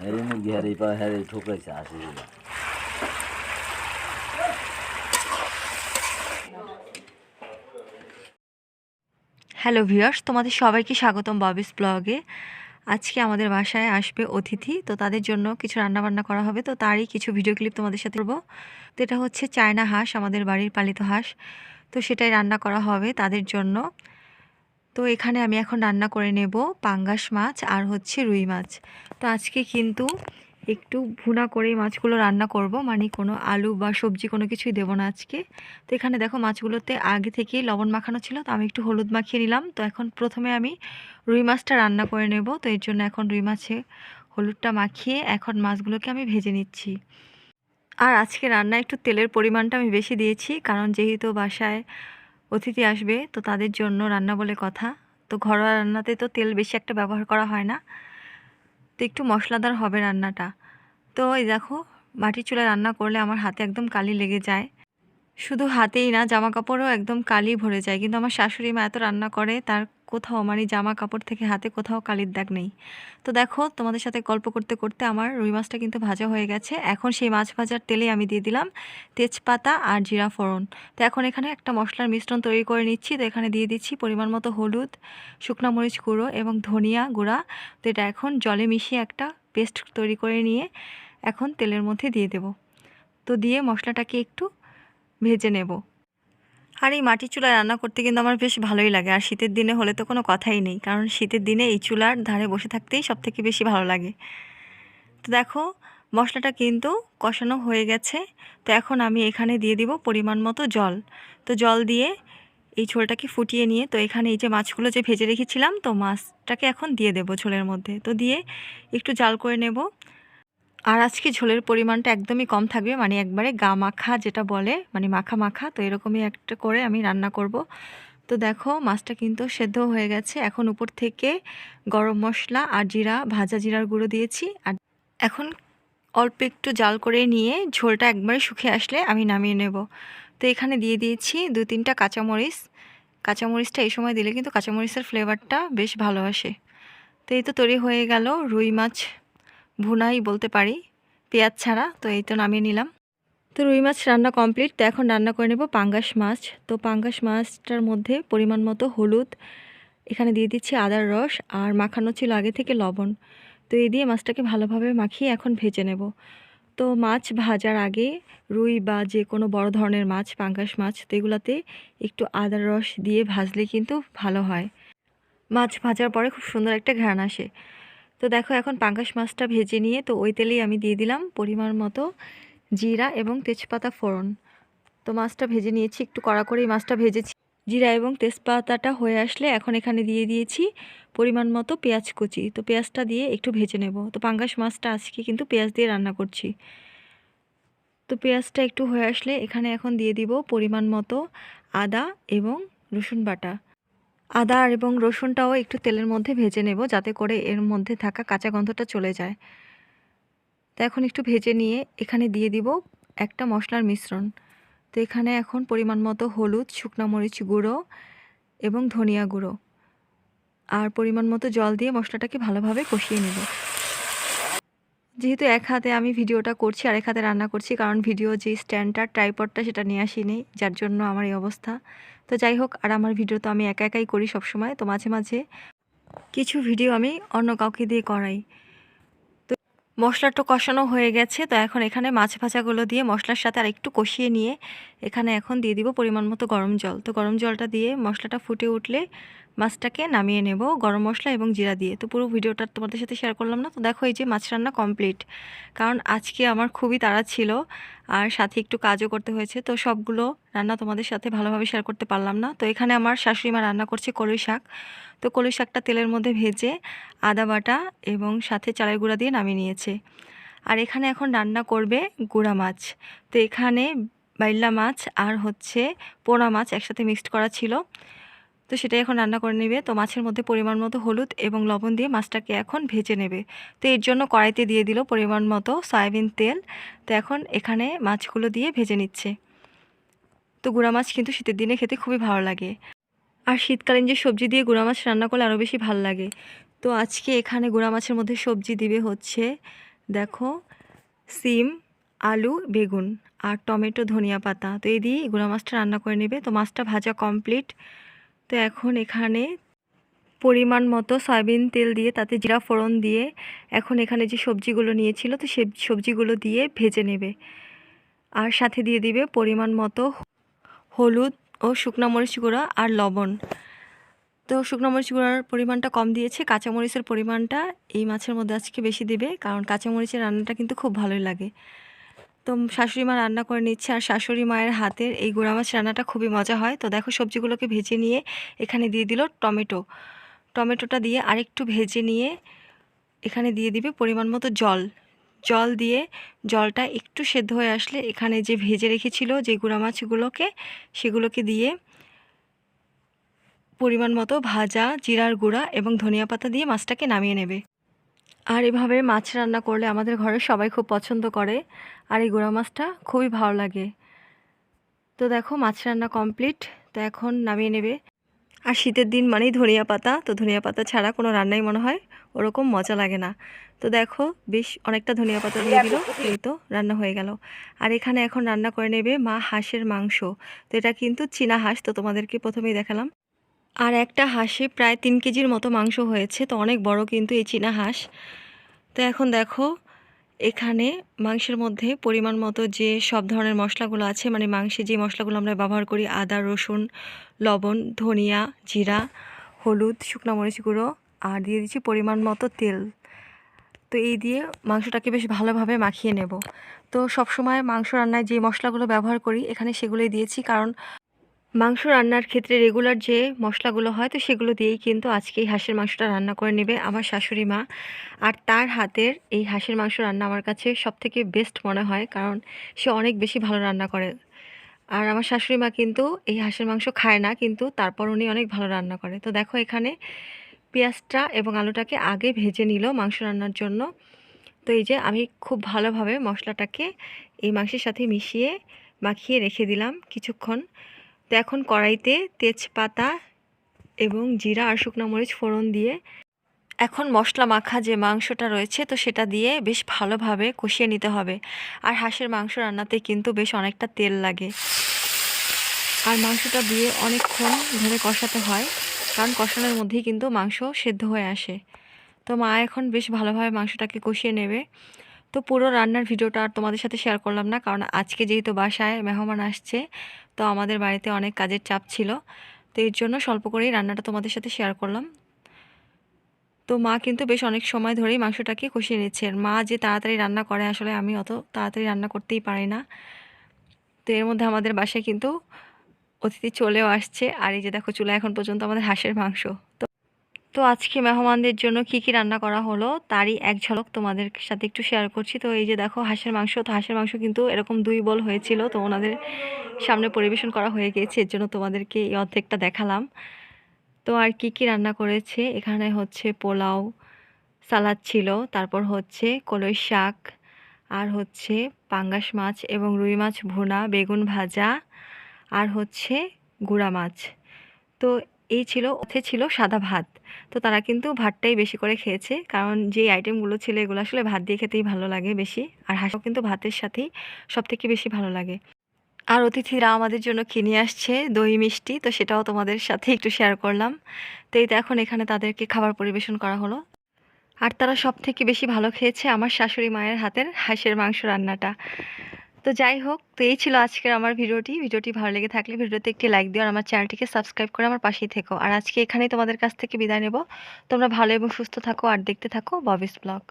Harry মুরগি Harry পা Harry ঠুকরাইছে আসি হ্যালো ভিউয়ার্স তোমাদের সবাইকে স্বাগতম ববিস ব্লগে। আজকে আমাদের বাসায় আসবে অতিথি, তো তাদের জন্য কিছু রান্নাবান্না করা হবে, তো তারই কিছু ভিডিও ক্লিপ তোমাদের সাথে করব তো এটা হচ্ছে চায়না হাঁস, আমাদের বাড়ির পালিত হাঁস। তো সেটাই রান্না করা হবে তাদের জন্য। তো এখানে আমি এখন রান্না করে নেব পাঙ্গাস মাছ আর হচ্ছে রুই মাছ। তো আজকে কিন্তু একটু ভুনা করে মাছগুলো রান্না করব মানে কোনো আলু বা সবজি কোনো কিছুই দেবো না আজকে। তো এখানে দেখো মাছগুলোতে আগে থেকেই লবণ মাখানো ছিল, তো আমি একটু হলুদ মাখিয়ে নিলাম। তো এখন প্রথমে আমি রুই মাছটা রান্না করে নেব, তো এর জন্য এখন রুই মাছে হলুদটা মাখিয়ে এখন মাছগুলোকে আমি ভেজে নিচ্ছি। আর আজকে রান্না একটু তেলের পরিমাণটা আমি বেশি দিয়েছি, কারণ যেহেতু বাসায় অতিথি আসবে তো তাদের জন্য রান্না বলে কথা। তো ঘরোয়া রান্নাতে তো তেল বেশি একটা ব্যবহার করা হয় না। তো একটু মশলাদার হবে রান্নাটা। তো এই দেখো, মাটির চুলায় রান্না করলে আমার হাতে একদম কালি লেগে যায়। শুধু হাতেই না জামা কাপড়ও একদম কালি ভরে যায়। কিন্তু আমার শাশুড়ি মা এত রান্না করে, তার কোথাও মানে জামা কাপড় থেকে হাতে কোথাও কালির দাগ নেই। তো দেখো, তোমাদের সাথে গল্প করতে করতে আমার রুই মাছটা কিন্তু ভাজা হয়ে গেছে। এখন সেই মাছ ভাজার তেলে আমি দিয়ে দিলাম তেজপাতা আর জিরা ফোড়ন। তো এখন এখানে একটা মশলার মিশ্রণ তৈরি করে নিচ্ছি। তো এখানে দিয়ে দিচ্ছি পরিমাণ মতো হলুদ, শুকনো মরিচ গুঁড়ো এবং ধনিয়া গুঁড়া। তো এটা এখন জলে মিশিয়ে একটা পেস্ট তৈরি করে নিয়ে এখন তেলের মধ্যে দিয়ে দেব। তো দিয়ে মশলাটাকে একটু ভেজে নেব। আর এই মাটির চুলায় রান্না করতে কিন্তু আমার বেশ ভালোই লাগে। আর শীতের দিনে হলে তো কোনো কথাই নেই। কারণ শীতের দিনে এই চুলার ধারে বসে থাকতেই সব থেকে বেশি ভালো লাগে। তো দেখো, মশলাটা কিন্তু কষানো হয়ে গেছে। তো এখন আমি এখানে দিয়ে দিব পরিমাণ মতো জল। তো জল দিয়ে এই ঝোলটাকে ফুটিয়ে নিয়ে তো এখানে এই যে মাছগুলো যে ভেজে রেখেছিলাম, তো মাছটাকে এখন দিয়ে দেবো ঝোলের মধ্যে। তো দিয়ে একটু জাল করে নেব। আর আজকে ঝোলের পরিমাণটা একদমই কম থাকবে মানে একবারে গা মাখা যেটা বলে মানে মাখা মাখা, তো এরকমই একটা করে আমি রান্না করব। তো দেখো, মাছটা কিন্তু সেদ্ধ হয়ে গেছে। এখন উপর থেকে গরম মশলা আর জিরা, ভাজা জিরার গুঁড়ো দিয়েছি। আর এখন অল্প একটু জাল করে নিয়ে ঝোলটা একবারে শুকিয়ে আসলে আমি নামিয়ে নেব। তো এখানে দিয়ে দিয়েছি দু তিনটা কাঁচামরিচ। কাঁচামরিচটা এই সময় দিলে কিন্তু কাঁচামরিচের ফ্লেভারটা বেশ ভালো আসে। তো এই তো তৈরি হয়ে গেল রুই মাছ ভুনাই বলতে পারি। পেঁয়াজ ছাড়া, তো এই তো নামিয়ে নিলাম। তো রুই মাছ রান্না কমপ্লিট। তো এখন রান্না করে নেব পাঙ্গাস মাছ। তো পাঙ্গাস মাছটার মধ্যে পরিমাণ মতো হলুদ, এখানে দিয়ে দিচ্ছি আদার রস আর মাখানো ছিল আগে থেকে লবণ। তো এই দিয়ে মাছটাকে ভালোভাবে মাখিয়ে এখন ভেজে নেব। তো মাছ ভাজার আগে রুই বা যে কোনো বড় ধরনের মাছ, পাঙ্গাস মাছ, তো এগুলাতে একটু আদার রস দিয়ে ভাজলে কিন্তু ভালো হয়। মাছ ভাজার পরে খুব সুন্দর একটা ঘ্রাণ আসে। তো দেখো এখন পাঙ্গাস মাছটা ভেজে নিয়ে তো ওই তেলেই আমি দিয়ে দিলাম পরিমাণ মতো জিরা এবং তেজপাতা ফোড়ন। তো মাছটা ভেজে নিয়েছি, একটু কড়া করে এই মাছটা ভেজেছি। জিরা এবং তেজপাতাটা হয়ে আসলে এখন এখানে দিয়ে দিয়েছি পরিমাণ মতো পেঁয়াজ কুচি। তো পেঁয়াজটা দিয়ে একটু ভেজে নেব। তো পাঙ্গাস মাছটা আজকে কিন্তু পেঁয়াজ দিয়ে রান্না করছি। তো পেঁয়াজটা একটু হয়ে আসলে এখানে এখন দিয়ে দিব পরিমাণ মতো আদা এবং রসুন বাটা। আদা এবং রসুনটাও একটু তেলের মধ্যে ভেজে নেব যাতে করে এর মধ্যে থাকা কাঁচা গন্ধটা চলে যায়। তো এখন একটু ভেজে নিয়ে এখানে দিয়ে দিব একটা মশলার মিশ্রণ। তো এখানে এখন পরিমাণ মতো হলুদ, শুকনো মরিচ গুঁড়ো এবং ধনিয়া গুঁড়ো। আর পরিমাণ মতো জল দিয়ে মশলাটাকে ভালোভাবে কষিয়ে নেব। যেহেতু এক হাতে আমি ভিডিওটা করছি আর এক হাতে রান্না করছি, কারণ ভিডিও যে স্ট্যান্ডটা, ট্রাইপডটা সেটা নিয়ে আসিনি, যার জন্য আমার এই অবস্থা। তো যাই হোক, আর আমার ভিডিও তো আমি একা একাই করি সবসময়, তো মাঝে মাঝে কিছু ভিডিও আমি অন্য কাউকে দিয়ে করাই। তো মশলাটা কষানো হয়ে গেছে, তো এখন এখানে মাছ ভাজাগুলো দিয়ে মশলার সাথে আর একটু কষিয়ে নিয়ে এখানে এখন দিয়ে দিব পরিমাণ মতো গরম জল। তো গরম জলটা দিয়ে মশলাটা ফুটে উঠলে মাছটাকে নামিয়ে নেব গরম মশলা এবং জিরা দিয়ে। তো পুরো ভিডিওটা তোমাদের সাথে শেয়ার করলাম না। তো দেখো এই যে মাছ রান্না কমপ্লিট কারণ আজকে আমার খুবই তাড়া ছিল আর সাথে একটু কাজও করতে হয়েছে। তো সবগুলো রান্না তোমাদের সাথে ভালোভাবে শেয়ার করতে পারলাম না। তো এখানে আমার শাশুড়ি মা রান্না করছে কলই শাক। তো কলই শাকটা তেলের মধ্যে ভেজে আদা বাটা এবং সাথে চালের গুঁড়া দিয়ে নামিয়ে নিয়েছে। আর এখানে এখন রান্না করবে গুঁড়া মাছ। তো এখানে বাইল্লা মাছ আর হচ্ছে পোনা মাছ একসাথে মিক্সড করা ছিল। তো সেটাই এখন রান্না করে নেবে। তো মাছের মধ্যে পরিমাণ মতো হলুদ এবং লবণ দিয়ে মাছটাকে এখন ভেজে নেবে। তো এর জন্য কড়াইতে দিয়ে দিল পরিমাণ মতো সয়াবিন তেল। তো এখন এখানে মাছগুলো দিয়ে ভেজে নিচ্ছে। তো গুঁড়া মাছ কিন্তু শীতের দিনে খেতে খুবই ভালো লাগে। আর শীতকালীন যে সবজি দিয়ে গুঁড়া মাছ রান্না করলে আরও বেশি ভালো লাগে। তো আজকে এখানে গুঁড়া মাছের মধ্যে সবজি দিবে হচ্ছে, দেখো, সিম, আলু, বেগুন আর টমেটো, ধনিয়া পাতা। তো এই দিয়ে গুঁড়া মাছটা রান্না করে নেবে। তো মাছটা ভাজা কমপ্লিট। তো এখন এখানে পরিমাণ মতো সয়াবিন তেল দিয়ে, তাতে জিরা ফোড়ন দিয়ে এখন এখানে যে সবজিগুলো নিয়েছিল, তো সে সবজিগুলো দিয়ে ভেজে নেবে। আর সাথে দিয়ে দিবে পরিমাণ মতো হলুদ ও শুকনো মরিচ গুঁড়া আর লবণ। তো শুকনো মরিচ গুঁড়ার পরিমাণটা কম দিয়েছে কাঁচামরিচের পরিমাণটা এই মাছের মধ্যে আজকে বেশি দিবে, কারণ কাঁচামরিচের রান্নাটা কিন্তু খুব ভালোই লাগে। তো শাশুড়ি মা রান্না করে নিচ্ছে আর শাশুড়ি মায়ের হাতের এই গুঁড়া মাছ রান্নাটা খুবই মজা হয়। তো দেখো সবজিগুলোকে ভেজে নিয়ে এখানে দিয়ে দিল টমেটো। টমেটোটা দিয়ে আরেকটু ভেজে নিয়ে এখানে দিয়ে দিবে পরিমাণ মতো জল। জল দিয়ে জলটা একটু সেদ্ধ হয়ে আসলে এখানে যে ভেজে রেখেছিল যে গুঁড়া মাছগুলোকে সেগুলোকে দিয়ে পরিমাণ মতো ভাজা, জিরার গুঁড়া এবং ধনিয়া পাতা দিয়ে মাছটাকে নামিয়ে নেবে। আর এভাবে মাছ রান্না করলে আমাদের ঘরে সবাই খুব পছন্দ করে। আর এই গুঁড়া মাছটা খুবই ভালো লাগে। তো দেখো, মাছ রান্না কমপ্লিট। তো এখন নামিয়ে নেবে। আর শীতের দিন মানেই ধনিয়া পাতা। তো ধনিয়া পাতা ছাড়া কোনো রান্নাই মনে হয় ওরকম মজা লাগে না। তো দেখো, বেশ অনেকটা ধনিয়া পাতা দিয়ে দিল। এই তো রান্না হয়ে গেল। আর এখানে এখন রান্না করে নেবে মা হাঁসের মাংস। তো এটা কিন্তু চীনা হাঁস, তো তোমাদেরকে প্রথমেই দেখালাম। আর একটা হাঁসে প্রায় তিন কেজির মতো মাংস হয়েছে, তো অনেক বড় কিন্তু এই চীনা হাঁস। তো এখন দেখো, এখানে মাংসের মধ্যে পরিমাণ মতো যে সব ধরনের মশলাগুলো আছে মানে মাংসে যে মশলাগুলো আমরা ব্যবহার করি, আদা, রসুন, লবণ, ধনিয়া, জিরা, হলুদ, শুকনো মরিচ গুঁড়ো, আর দিয়ে দিচ্ছি পরিমাণ মতো তেল। তো এই দিয়ে মাংসটাকে বেশ ভালোভাবে মাখিয়ে নেব। তো সবসময় মাংস রান্নায় যে মশলাগুলো ব্যবহার করি, এখানে সেগুলোই দিয়েছি, কারণ মাংস রান্নার ক্ষেত্রে রেগুলার যে মশলাগুলো হয়, তো সেগুলো দিয়েই কিন্তু আজকে এই হাঁসের মাংসটা রান্না করে নেবে আমার শাশুড়ি মা। আর তার হাতের এই হাঁসের মাংস রান্না আমার কাছে সবথেকে বেস্ট মনে হয়, কারণ সে অনেক বেশি ভালো রান্না করে। আর আমার শাশুড়ি মা কিন্তু এই হাঁসের মাংস খায় না, কিন্তু তারপর উনি অনেক ভালো রান্না করে। তো দেখো এখানে পেঁয়াজটা এবং আলুটাকে আগে ভেজে নিল মাংস রান্নার জন্য। তো এই যে আমি খুব ভালোভাবে মশলাটাকে এই মাংসের সাথে মিশিয়ে মাখিয়ে রেখে দিলাম কিছুক্ষণ। তো এখন কড়াইতে তেজপাতা এবং জিরা আর শুকনো মরিচ ফোড়ন দিয়ে এখন মশলা মাখা যে মাংসটা রয়েছে, তো সেটা দিয়ে বেশ ভালোভাবে কষিয়ে নিতে হবে। আর হাঁসের মাংস রান্নাতে কিন্তু বেশ অনেকটা তেল লাগে। আর মাংসটা দিয়ে অনেকক্ষণ ধরে কষাতে হয়, কারণ কষানোর মধ্যেই কিন্তু মাংস সেদ্ধ হয়ে আসে। তো মা এখন বেশ ভালোভাবে মাংসটাকে কষিয়ে নেবে। তো পুরো রান্নার ভিডিওটা আর তোমাদের সাথে শেয়ার করলাম না, কারণ আজকে যেহেতু বাসায় মেহমান আসছে, তো আমাদের বাড়িতে অনেক কাজের চাপ ছিল, তো এর জন্য স্বল্প করেই রান্নাটা তোমাদের সাথে শেয়ার করলাম। তো মা কিন্তু বেশ অনেক সময় ধরেই মাংসটাকে কষিয়ে নিচ্ছে মা যে তাড়াতাড়ি রান্না করে আসলে আমি অত তাড়াতাড়ি রান্না করতেই পারি না। তো এর মধ্যে আমাদের বাসায় কিন্তু অতিথি চলেও আসছে, আর এই যে দেখো চুলা এখন পর্যন্ত আমাদের হাঁসের মাংস, তো তো আজকে মেহমানদের জন্য কি কি রান্না করা হলো তারই এক ঝলক তোমাদের সাথে একটু শেয়ার করছি। তো এই যে দেখো, হাঁসের মাংস, তো হাঁসের মাংস কিন্তু এরকম দুই বল হয়েছিল, তো ওনাদের সামনে পরিবেশন করা হয়ে গিয়েছে এর জন্য তোমাদেরকে এই অর্ধেকটা দেখালাম। তো আর কি কি রান্না করেছে? এখানে হচ্ছে পোলাও, সালাদ ছিল, তারপর হচ্ছে কলই শাক, আর হচ্ছে পাঙ্গাস মাছ এবং রুই মাছ ভুনা, বেগুন ভাজা, আর হচ্ছে গুঁড়া মাছ। তো এই ছিল, ওতে ছিল সাদা ভাত। তো তারা কিন্তু ভাতটাই বেশি করে খেয়েছে, কারণ যে আইটেমগুলো ছিল এগুলো আসলে ভাত দিয়ে খেতেই ভালো লাগে বেশি, আর হাঁসও কিন্তু ভাতের সাথেই সবথেকে বেশি ভালো লাগে। আর অতিথিরা আমাদের জন্য কিনে আসছে? দই, মিষ্টি, তো সেটাও তোমাদের সাথে একটু শেয়ার করলাম। তো এই তো এখন এখানে তাদেরকে খাবার পরিবেশন করা হলো। আর তারা সব থেকে বেশি ভালো খেয়েছে আমার শাশুড়ি মায়ের হাতের হাঁসের মাংস রান্নাটা। তো যাই হোক, তো এই ছিল আজকের আমার ভিডিওটি। ভিডিওটি ভালো লেগে থাকলে ভিডিওতে একটি লাইক দিও আর আমার চ্যানেলটিকে সাবস্ক্রাইব করে আমার পাশেই থেকো। আর আজকে এখানেই তোমাদের কাছ থেকে বিদায় নেব। তোমরা ভালো এবং সুস্থ থাকো আর দেখতে থাকো ববিস ব্লগ।